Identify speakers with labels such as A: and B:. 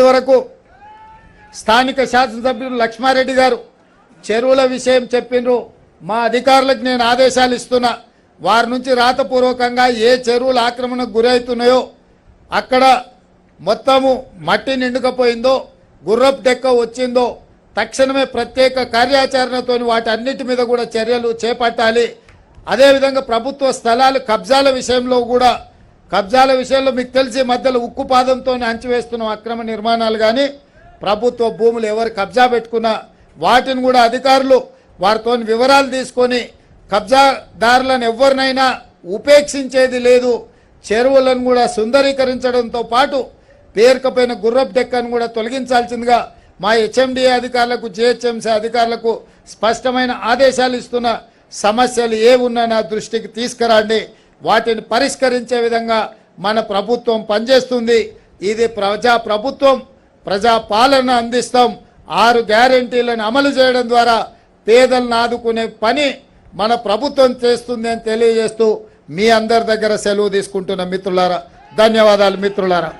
A: ఇప్పటి వరకు స్థానిక శాసనసభ్యులు లక్ష్మారెడ్డి గారు చెరువుల విషయం చెప్పిండ్రు మా అధికారులకు నేను ఆదేశాలు ఇస్తున్నా. వారి నుంచి రాతపూర్వకంగా ఏ చెరువులు ఆక్రమణకు గురవుతున్నాయో అక్కడ మొత్తము మట్టి నిండుకపోయిందో గుర్రపు డెక్క వచ్చిందో తక్షణమే ప్రత్యేక కార్యాచరణతో వాటి అన్నిటి మీద కూడా చర్యలు చేపట్టాలి. అదేవిధంగా ప్రభుత్వ స్థలాలు కబ్జాల విషయంలో కూడా కబ్జాల విషయంలో మీకు తెలిసి మధ్యలో ఉక్కు పాదంతో అంచివేస్తున్నాం అక్రమ నిర్మాణాలు కానీ ప్రభుత్వ భూములు ఎవరు కబ్జా పెట్టుకున్నా వాటిని కూడా అధికారులు వారితో వివరాలు తీసుకొని కబ్జాదారులను ఎవరినైనా ఉపేక్షించేది లేదు. చెరువులను కూడా సుందరీకరించడంతో పాటు పేరుకపోయిన గుర్రపు డెక్కను కూడా తొలగించాల్సిందిగా మా హెచ్ఎండిఏ అధికారులకు జిహెచ్ఎంసీ అధికారులకు స్పష్టమైన ఆదేశాలు ఇస్తున్న సమస్యలు ఏ ఉన్నా నా దృష్టికి తీసుకురండి. వాటిని పరిష్కరించే విధంగా మన ప్రభుత్వం పనిచేస్తుంది. ఇది ప్రజా ప్రభుత్వం ప్రజా పాలన అందిస్తాం. ఆరు గ్యారెంటీలను అమలు చేయడం ద్వారా పేదలను ఆదుకునే పని మన ప్రభుత్వం చేస్తుంది అని తెలియజేస్తూ మీ అందరి దగ్గర సెలవు తీసుకుంటున్న మిత్రులారా ధన్యవాదాలు మిత్రులారా.